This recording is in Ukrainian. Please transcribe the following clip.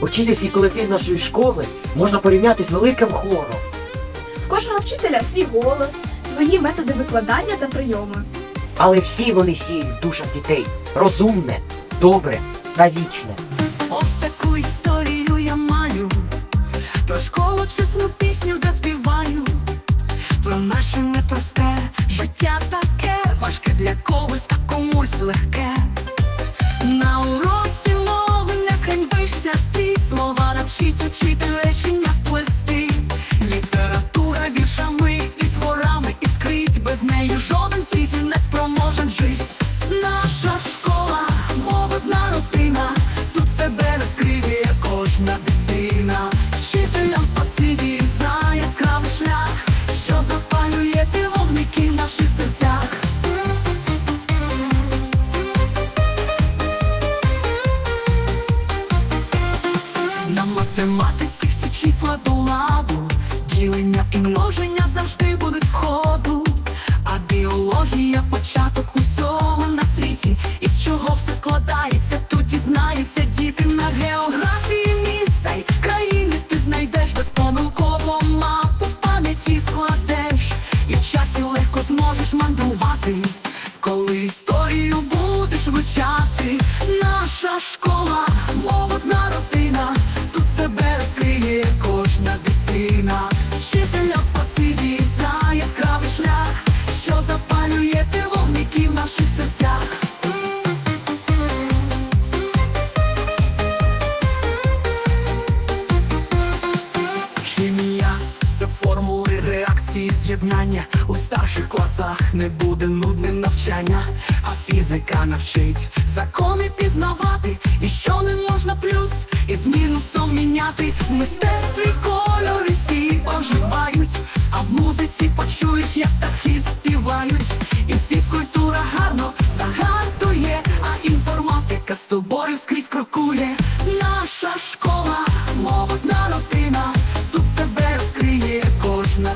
Учительський колектив нашої школи можна порівняти з великим хором. В кожного вчителя свій голос, свої методи викладання та прийоми. Але всі вони сіють в душах дітей розумне, добре та вічне. Ось таку історію я маю, про школу чесну пісню заспіваю, про наше непросте життя таке, важке для когось, а комусь легке. На уроці мови не зганьбишся слова учитель речення сплести. Література віршами і творами іскрить, без неї жоден світі не спроможен жить. Наша школа, молодна рутина, тут себе розкриє кожна дитина. Математиці всі числа до ладу, ділення і множення дитина. Вчителям спасибі за яскравий шлях, що запалює ти вогники в наших серцях. Хімія це формули реакції з'єднання у старших класах не буде нудним навчання, а фізика навчить закони пізнавати, і що не можна плюс із мінусом міняти. В мистецтві кольори тобою скрізь крокує наша школа, моводна родина, тут себе розкриє кожна.